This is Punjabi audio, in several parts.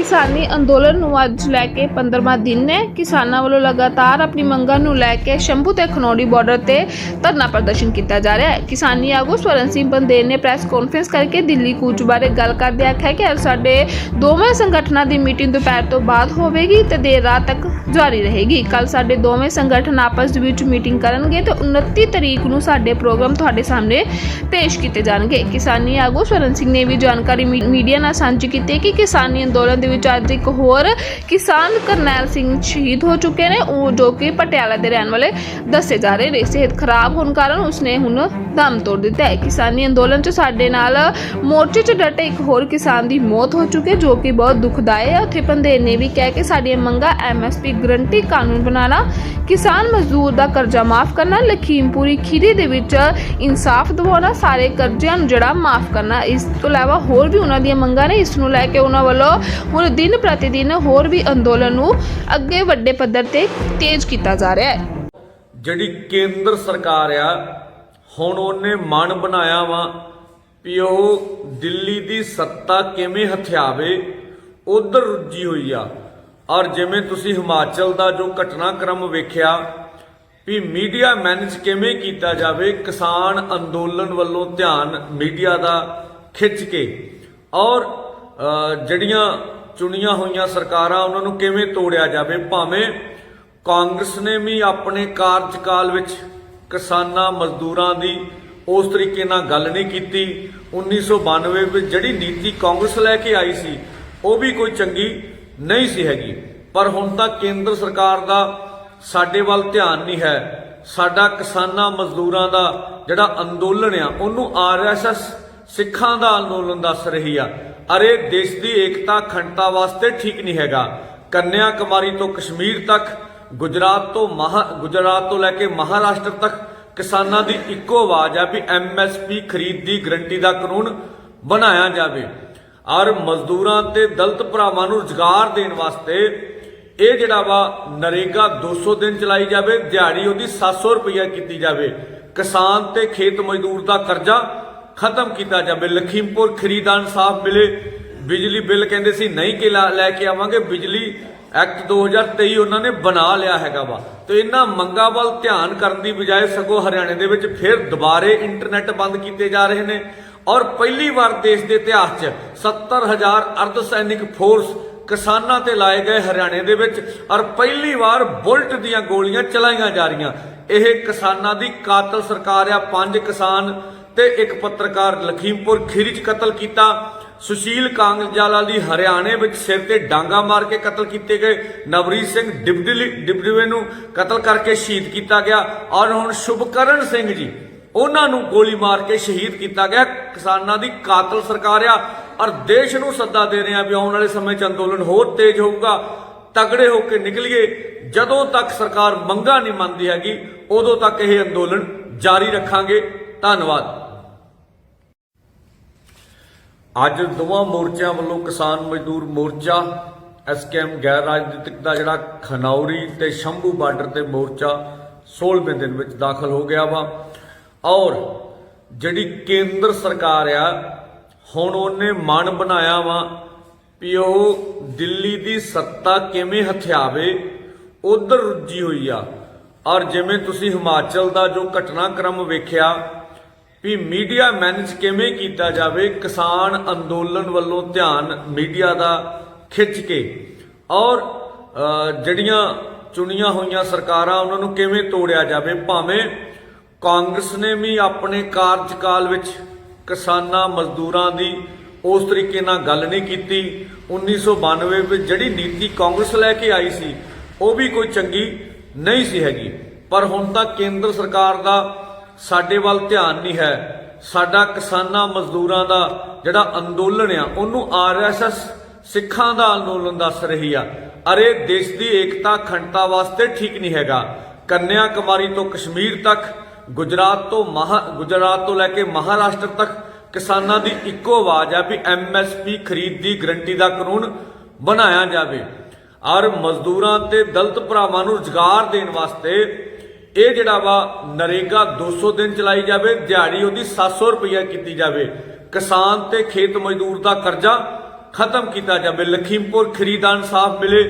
ਕਿਸਾਨੀ ਅੰਦੋਲਨ ਨੂੰ ਅੱਜ ਲੈ ਕੇ 15ਵਾਂ ਦਿਨ ਹੈ। ਕਿਸਾਨਾਂ ਵੱਲੋਂ ਲਗਾਤਾਰ ਆਪਣੀ ਮੰਗਾਂ ਨੂੰ ਲੈ ਕੇ ਸ਼ੰਭੂ ਤੇ ਖਨੌੜੀ ਬਾਰਡਰ ਤੇ ਧਰਨਾ ਪ੍ਰਦਰਸ਼ਨ ਕੀਤਾ ਜਾ ਰਿਹਾ ਹੈ। ਕਿਸਾਨੀ ਆਗੂ ਸਵਰਨ ਸਿੰਘ ਬੰਦੇਰ ਨੇ ਪ੍ਰੈਸ ਕਾਨਫਰੰਸ ਕਰਕੇ ਦਿੱਲੀ ਕੂਚ ਬਾਰੇ ਗੱਲ ਕਰਦੇ ਆਖਿਆ ਕਿ ਅੱਜ ਸਾਡੇ ਦੋਵੇਂ ਸੰਗਠਨਾਂ ਦੀ ਮੀਟਿੰਗ ਦੁਪਹਿਰ ਤੋਂ ਬਾਅਦ ਹੋਵੇਗੀ ਤੇ ਦੇਰ ਰਾਤ ਤੱਕ ਜਾਰੀ ਰਹੇਗੀ। ਕੱਲ ਸਾਡੇ ਦੋਵੇਂ ਸੰਗਠਨ ਆਪਸ ਦੇ ਵਿੱਚ ਮੀਟਿੰਗ ਕਰਨਗੇ ਤੇ 29 ਤਰੀਕ ਨੂੰ ਸਾਡੇ ਪ੍ਰੋਗਰਾਮ ਤੁਹਾਡੇ ਸਾਹਮਣੇ ਪੇਸ਼ ਕੀਤੇ ਜਾਣਗੇ। ਕਿਸਾਨੀ ਆਗੂ ਸਵਰਨ ਸਿੰਘ ਨੇ ਵੀ ਜਾਣਕਾਰੀ ਮੀ- ਮੀਡੀਆ ਨਾਲ ਸਾਂਝੀ ਕੀਤੀ ਕਿ ਕਿਸਾਨੀ ਅੰਦੋਲਨ ਦੇ ਵਿੱਚ ਅੱਜ ਇੱਕ ਹੋਰ ਕਿਸਾਨ ਕਰਨੈਲ ਸਿੰਘ ਸ਼ਹੀਦ ਹੋ ਚੁੱਕੇ ਨੇ, ਉਹ ਜੋ ਕਿ ਪਟਿਆਲਾ ਦੇ ਰਹਿਣ ਵਾਲੇ ਦੱਸੇ ਜਾ ਰਹੇ ਨੇ। ਸਿਹਤ ਖਰਾਬ ਹੋਣ ਕਾਰਨ ਉਸਨੇ ਹੁਣ ਦਮ ਤੋੜ ਦਿੱਤਾ ਹੈ। ਕਿਸਾਨੀ ਅੰਦੋਲਨ 'ਚ ਸਾਡੇ ਨਾਲ ਮੋਰਚੇ 'ਚ ਡਟੇ ਇੱਕ ਹੋਰ ਕਿਸਾਨ ਦੀ ਮੌਤ ਹੋ ਚੁੱਕੀ ਜੋ ਕਿ ਬਹੁਤ ਦੁਖਦਾਈ ਹੈ। ਉੱਥੇ ਪੰਦੇਰ ਨੇ ਵੀ ਕਿਹਾ ਕਿ ਸਾਡੀਆਂ ਮੰਗਾਂ ਐਮਐਸਪੀ ਗਰੰਟੀ ਕਾਨੂੰਨ ਬਣਾਉਣਾ, ਕਿਸਾਨ ਮਜ਼ਦੂਰ ਦਾ ਕਰਜ਼ਾ ਮਾਫ ਕਰਨਾ, ਲਖੀਮਪੁਰੀ ਖੀਰੀ ਦੇ ਵਿੱਚ ਇਨਸਾਫ ਦਿਵਾਉਣਾ, ਸਾਰੇ ਕਰਜ਼ਿਆਂ ਨੂੰ ਜਿਹੜਾ ਮਾਫ ਕਰਨਾ, ਇਸ ਤੋਂ ਇਲਾਵਾ ਹੋਰ ਵੀ ਉਹਨਾਂ ਦੀਆਂ ਮੰਗਾਂ ਨੇ। ਇਸ ਨੂੰ ਲੈ ਕੇ ਉਹਨਾਂ ਵੱਲੋਂ ਹੁਣ ਦਿਨ ਪ੍ਰਤੀ ਦਿਨ ਹੋਰ ਵੀ ਅੰਦੋਲਨ ਨੂੰ ਅੱਗੇ ਵੱਡੇ ਪੱਧਰ ਤੇ ਤੇਜ਼ ਕੀਤਾ ਜਾ ਰਿਹਾ ਹੈ। ਜਿਹੜੀ ਕੇਂਦਰ ਸਰਕਾਰ ਆ, ਹੁਣ ਉਹਨੇ ਮਨ ਬਣਾਇਆ ਵਾ ਵੀ ਉਹ ਦਿੱਲੀ ਦੀ ਸੱਤਾ ਕਿਵੇਂ ਹਥਿਆਵੇ, ਉਧਰ ਰੁੱਝੀ ਹੋਈ ਆ। ਔਰ ਜਿਵੇਂ ਤੁਸੀਂ ਹਿਮਾਚਲ ਦਾ ਜੋ ਘਟਨਾਕ੍ਰਮ ਵੇਖਿਆ ਵੀ ਮੀਡੀਆ ਮੈਨੇਜ ਕਿਵੇਂ ਕੀਤਾ ਜਾਵੇ, ਕਿਸਾਨ ਅੰਦੋਲਨ ਵੱਲੋਂ ਧਿਆਨ ਮੀਡੀਆ ਦਾ ਖਿੱਚ ਕੇ। ਔਰ ਜਿਹੜੀਆਂ ਚੁਣੀਆਂ ਹੋਈਆਂ ਸਰਕਾਰਾਂ ਉਹਨਾਂ ਨੂੰ ਕਿਵੇਂ ਤੋੜਿਆ ਜਾਵੇ? ਭਾਵੇਂ ਕਾਂਗਰਸ ਨੇ ਵੀ ਆਪਣੇ ਕਾਰਜਕਾਲ ਵਿੱਚ ਕਿਸਾਨਾਂ, ਮਜ਼ਦੂਰਾਂ ਦੀ ਉਸ ਤਰੀਕੇ ਨਾਲ ਗੱਲ ਨਹੀਂ ਕੀਤੀ। 1992 ਵਿੱਚ ਜਿਹੜੀ ਨੀਤੀ ਕਾਂਗਰਸ ਲੈ ਕੇ ਆਈ ਸੀ, ਉਹ ਵੀ ਕੋਈ ਚੰਗੀ ਨਹੀਂ ਸੀ ਹੈਗੀ। ਪਰ ਹੁਣ ਤਾਂ ਕੇਂਦਰ ਸਰਕਾਰ ਦਾ ਸਾਡੇ ਵੱਲ ਧਿਆਨ ਨਹੀਂ ਹੈ। ਸਾਡਾ ਕਿਸਾਨਾਂ, ਮਜ਼ਦੂਰਾਂ ਦਾ ਜਿਹੜਾ ਅੰਦੋਲਨ ਆ, ਉਹਨੂੰ ਆਰਐਸਐਸ ਸਿੱਖਾਂ ਦਾ ਅੰਦੋਲਨ ਦੱਸ ਰਹੀ ਆ। ਅਰੇ ਦੇਸ਼ ਦੀ ਏਕਤਾ ਅਖੰਡਤਾ ਵਾਸਤੇ ਠੀਕ ਨਹੀਂ ਹੈਗਾ। ਕੰਨਿਆ ਕੁਮਾਰੀ ਤੋਂ ਕਸ਼ਮੀਰ ਤੱਕ, ਗੁਜਰਾਤ ਤੋਂ ਮਹਾ ਗੁਜਰਾਤ ਤੋਂ ਲੈ ਕੇ ਮਹਾਰਾਸ਼ਟਰ ਤੱਕ ਕਿਸਾਨਾਂ ਦੀ ਇੱਕੋ ਆਵਾਜ਼ ਆ ਵੀ ਐਮਐਸਪੀ ਖਰੀਦ ਦੀ ਗਰੰਟੀ ਦਾ ਕਾਨੂੰਨ ਬਣਾਇਆ ਜਾਵੇ। ਔਰ ਮਜ਼ਦੂਰਾਂ ਤੇ ਦਲਤ ਭਰਾਵਾਂ ਨੂੰ ਰੁਜ਼ਗਾਰ ਦੇਣ ਵਾਸਤੇ ਇਹ ਜਿਹੜਾ ਵਾ ਨਰੇਗਾ 200 ਦਿਨ ਚਲਾਈ ਜਾਵੇ, ਦਿਹਾੜੀ ਉਹਦੀ 700 ਰੁਪਈਆ ਕੀਤੀ ਜਾਵੇ। ਕਿਸਾਨ ਤੇ ਖੇਤ ਮਜ਼ਦੂਰ ਦਾ ਕਰਜ਼ਾ ਖਤਮ ਕੀਤਾ ਜਾਵੇ। ਲਖੀਮਪੁਰ ਖਰੀਦਾ ਇਨਸਾਫ ਮਿਲੇ। ਬਿਜਲੀ ਬਿੱਲ ਕਹਿੰਦੇ ਸੀ, ਨਹੀਂ ਕਿ ਲੈ ਕੇ ਆਵਾਂਗੇ। ਬਿਜਲੀ ਐਕਟ 2023 ਉਹਨਾਂ ਨੇ ਬਣਾ ਲਿਆ ਹੈਗਾ ਵਾ। ਤੇ ਇਹਨਾਂ ਮੰਗਾਂ ਵੱਲ ਧਿਆਨ ਕਰਨ ਦੀ ਬਜਾਏ ਸਗੋਂ ਹਰਿਆਣੇ ਦੇ ਵਿੱਚ ਫਿਰ ਦੁਬਾਰੇ ਇੰਟਰਨੈਟ ਬੰਦ ਕੀਤੇ ਜਾ ਰਹੇ ਨੇ। ਔਰ ਪਹਿਲੀ ਵਾਰ ਦੇਸ਼ ਦੇ ਇਤਿਹਾਸ 'ਚ 70000 ਅਰਧ ਸੈਨਿਕ ਫੋਰਸ ਕਿਸਾਨਾਂ ਤੇ ਲਾਏ ਗਏ ਹਰਿਆਣੇ ਦੇ ਵਿੱਚ। ਔਰ ਪਹਿਲੀ ਵਾਰ ਬੁਲਟ ਦੀਆਂ ਗੋਲੀਆਂ ਚਲਾਈਆਂ ਜਾ ਰਹੀਆਂ। ਇਹ ਕਿਸਾਨਾਂ ਦੀ ਕਾਤਲ ਸਰਕਾਰ ਆ। ਪੰਜ ਕਿਸਾਨ ਤੇ ਇੱਕ ਪੱਤਰਕਾਰ ਲਖੀਮਪੁਰ ਖੀਰੀ 'ਚ ਕਤਲ ਕੀਤਾ। ਸੁਸ਼ੀਲ ਕਾਂਗਜਾਲਾ ਦੀ ਹਰਿਆਣੇ ਵਿੱਚ ਸਿਰ ਤੇ ਡਾਂਗਾ ਮਾਰ ਕੇ ਕਤਲ ਕੀਤੇ ਗਏ। ਨਵਰੀਤ ਸਿੰਘ ਡਿਬਡਲੀ ਡਿਬਡਵੇ ਨੂੰ ਕਤਲ ਕਰਕੇ ਸ਼ਹੀਦ ਕੀਤਾ ਗਿਆ। ਔਰ ਹੁਣ ਸ਼ੁਭਕਰਨ ਸਿੰਘ ਜੀ, ਉਹਨਾਂ ਨੂੰ ਗੋਲੀ ਮਾਰ ਕੇ ਸ਼ਹੀਦ ਕੀਤਾ ਗਿਆ। ਕਿਸਾਨਾਂ ਦੀ ਕਾਤਲ ਸਰਕਾਰ ਆ। ਔਰ ਦੇਸ਼ ਨੂੰ ਸੱਦਾ ਦੇ ਰਹੇ ਆ ਵੀ ਆਉਣ ਵਾਲੇ ਸਮੇਂ 'ਚ ਅੰਦੋਲਨ ਹੋਰ ਤੇਜ਼ ਹੋਊਗਾ। ਤਗੜੇ ਹੋ ਕੇ ਨਿਕਲੀਏ। ਜਦੋਂ ਤੱਕ ਸਰਕਾਰ ਮੰਗਾਂ ਨਹੀਂ ਮੰਨਦੀ ਹੈਗੀ, ਉਦੋਂ ਤੱਕ ਇਹ ਅੰਦੋਲਨ ਜਾਰੀ ਰੱਖਾਂਗੇ। ਧੰਨਵਾਦ। ਅੱਜ ਦੋਵਾਂ ਮੋਰਚਿਆਂ ਵੱਲੋਂ ਕਿਸਾਨ ਮਜ਼ਦੂਰ ਮੋਰਚਾ ਐਸਕੇਐਮ ਗੈਰ ਰਾਜਨੀਤਿਕ ਦਾ ਜਿਹੜਾ ਖਨੌਰੀ ਤੇ ਸ਼ੰਭੂ ਬਾਰਡਰ ਤੇ ਮੋਰਚਾ 16ਵੇਂ ਦਿਨ ਵਿੱਚ ਦਾਖਲ ਹੋ ਗਿਆ ਵਾ। ਔਰ ਜਿਹੜੀ ਕੇਂਦਰ ਸਰਕਾਰ ਆ, ਹੁਣ ਉਹਨੇ ਮਨ ਬਣਾਇਆ ਵਾ ਵੀ ਉਹ ਦਿੱਲੀ ਦੀ ਸੱਤਾ ਕਿਵੇਂ ਹਥਿਆਵੇ, ਉਧਰ ਰੁੱਝੀ ਹੋਈ ਆ। ਔਰ ਜਿਵੇਂ ਤੁਸੀਂ ਹਿਮਾਚਲ ਦਾ ਜੋ ਘਟਨਾਕ੍ਰਮ ਵੇਖਿਆ ਵੀ ਮੀਡੀਆ ਮੈਨੇਜ ਕਿਵੇਂ ਕੀਤਾ ਜਾਵੇ, ਕਿਸਾਨ ਅੰਦੋਲਨ ਵੱਲੋਂ ਧਿਆਨ ਮੀਡੀਆ ਦਾ ਖਿੱਚ ਕੇ। ਔਰ ਜਿਹੜੀਆਂ ਚੁਣੀਆਂ ਹੋਈਆਂ ਸਰਕਾਰਾਂ, ਉਹਨਾਂ ਨੂੰ ਕਿਵੇਂ ਤੋੜਿਆ ਜਾਵੇ? ਭਾਵੇਂ ਕਾਂਗਰਸ ਨੇ ਵੀ ਆਪਣੇ ਕਾਰਜਕਾਲ ਵਿੱਚ ਕਿਸਾਨਾਂ, ਮਜ਼ਦੂਰਾਂ ਦੀ ਉਸ ਤਰੀਕੇ ਨਾਲ ਗੱਲ ਨਹੀਂ ਕੀਤੀ। 1992 ਵਿੱਚ ਜਿਹੜੀ ਨੀਤੀ ਕਾਂਗਰਸ ਲੈ ਕੇ ਆਈ ਸੀ, ਉਹ ਵੀ ਕੋਈ ਚੰਗੀ ਨਹੀਂ ਸੀ ਹੈਗੀ। ਪਰ ਹੁਣ ਤਾਂ ਕੇਂਦਰ ਸਰਕਾਰ ਦਾ ਸਾਡੇ ਵੱਲ ਧਿਆਨ ਨਹੀਂ ਹੈ। ਸਾਡਾ ਕਿਸਾਨਾਂ ਮਜ਼ਦੂਰਾਂ ਦਾ ਜਿਹੜਾ ਅੰਦੋਲਨ ਆ, ਉਹਨੂੰ ਆਰਐਸਐਸ ਸਿੱਖਾਂ ਦਾ ਅੰਦੋਲਨ ਦੱਸ ਰਹੀ ਆ। ਅਰੇ ਦੇਸ਼ ਦੀ ਏਕਤਾ ਅਖੰਡਤਾ ਵਾਸਤੇ ਠੀਕ ਨਹੀਂ ਹੈਗਾ। ਕੰਨਿਆ ਕੁਮਾਰੀ ਤੋਂ ਕਸ਼ਮੀਰ ਤੱਕ, ਗੁਜਰਾਤ ਤੋਂ ਮਹਾ, ਗੁਜਰਾਤ ਤੋਂ ਲੈ ਕੇ ਮਹਾਰਾਸ਼ਟਰ ਤੱਕ ਕਿਸਾਨਾਂ ਦੀ ਇੱਕੋ ਆਵਾਜ਼ ਆ ਵੀ ਐਮਐਸਪੀ ਖਰੀਦ ਦੀ ਗਰੰਟੀ ਦਾ ਕਾਨੂੰਨ ਬਣਾਇਆ ਜਾਵੇ। ਔਰ ਮਜ਼ਦੂਰਾਂ ਤੇ ਦਲਤ ਭਰਾਵਾਂ ਨੂੰ ਰੁਜ਼ਗਾਰ ਦੇਣ ਵਾਸਤੇ ਇਹ ਜਿਹੜਾ ਵਾ ਨਰੇਗਾ 200 ਦਿਨ ਚਲਾਈ ਜਾਵੇ, ਦਿਹਾੜੀ ਉਹਦੀ 700 ਰੁਪਈਆ ਕੀਤੀ ਜਾਵੇ। ਕਿਸਾਨ ਤੇ ਖੇਤ ਮਜ਼ਦੂਰ ਦਾ ਕਰਜ਼ਾ ਖਤਮ ਕੀਤਾ ਜਾਵੇ। ਲਖੀਮਪੁਰ ਖਰੀਦਾਨ ਸਾਫ਼ ਮਿਲੇ।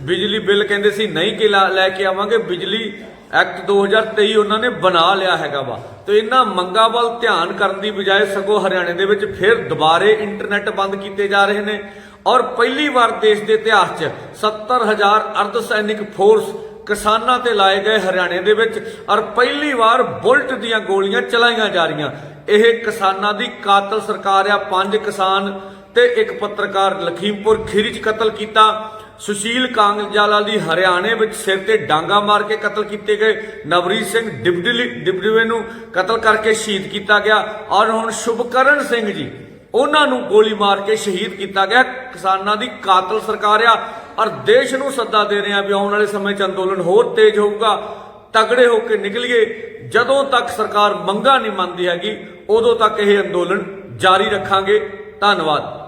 ਬਿਜਲੀ ਬਿੱਲ ਕਹਿੰਦੇ ਸੀ, ਨਹੀਂ ਕਿ ਲੈ ਕੇ ਆਵਾਂਗੇ, ਬਿਜਲੀ ਐਕਟ 2023 ਉਹਨਾਂ ਨੇ ਬਣਾ ਲਿਆ ਹੈਗਾ ਵਾ। ਤੇ ਇਹਨਾਂ ਮੰਗਾਂ ਵੱਲ ਧਿਆਨ ਕਰਨ ਦੀ ਬਜਾਏ ਸਗੋਂ ਹਰਿਆਣੇ ਦੇ ਵਿੱਚ ਫਿਰ ਦੁਬਾਰੇ ਇੰਟਰਨੈਟ ਬੰਦ ਕੀਤੇ ਜਾ ਰਹੇ ਨੇ। ਔਰ ਪਹਿਲੀ ਵਾਰ ਦੇਸ਼ ਦੇ ਇਤਿਹਾਸ 'ਚ 70000 ਅਰਧ ਸੈਨਿਕ ਫੋਰਸ ਕਿਸਾਨਾਂ ਤੇ ਲਾਏ ਗਏ ਹਰਿਆਣੇ ਦੇ ਵਿੱਚ ਔਰ ਪਹਿਲੀ ਵਾਰ ਬੁਲਟ ਦੀਆਂ ਗੋਲੀਆਂ ਚਲਾਈਆਂ ਜਾ ਰਹੀਆਂ। ਇਹ ਕਿਸਾਨਾਂ ਦੀ ਕਾਤਲ ਸਰਕਾਰ ਆ, ਪੰਜ ਕਿਸਾਨ ਤੇ ਇੱਕ ਪੱਤਰਕਾਰ ਲਖੀਮਪੁਰ ਖੀਰੀ 'ਚ ਕਤਲ ਕੀਤਾ। ਸੁਸ਼ੀਲ ਕਾਂਗਜਾਲਾ ਦੀ ਹਰਿਆਣੇ ਵਿੱਚ ਸਿਰ ਤੇ ਡਾਂਗਾ ਮਾਰ ਕੇ ਕਤਲ ਕੀਤੇ ਗਏ। ਨਵਰੀਤ ਸਿੰਘ ਡਿਬਡਲੀ ਡਿਬਡਵੇ ਨੂੰ ਕਤਲ ਕਰਕੇ ਸ਼ਹੀਦ ਕੀਤਾ ਗਿਆ। ਔਰ ਹੁਣ ਸ਼ੁਭਕਰਨ ਸਿੰਘ ਜੀ, ਉਹਨਾਂ ਨੂੰ ਗੋਲੀ ਮਾਰ ਕੇ ਸ਼ਹੀਦ ਕੀਤਾ ਗਿਆ। ਕਿਸਾਨਾਂ ਦੀ ਕਾਤਲ ਸਰਕਾਰ ਆ ਔਰ ਦੇਸ਼ ਨੂੰ ਸੱਦਾ ਦੇ ਰਹੇ ਆ ਵੀ ਆਉਣ ਵਾਲੇ ਸਮੇਂ 'ਚ ਅੰਦੋਲਨ ਹੋਰ ਤੇਜ਼ ਹੋਊਗਾ, ਤਗੜੇ ਹੋ ਕੇ ਨਿਕਲੀਏ। ਜਦੋਂ ਤੱਕ ਸਰਕਾਰ ਮੰਗਾ ਨਹੀਂ ਮੰਨਦੀ ਹੈਗੀ, ਉਦੋਂ ਤੱਕ ਇਹ ਅੰਦੋਲਨ ਜਾਰੀ ਰੱਖਾਂਗੇ। ਧੰਨਵਾਦ।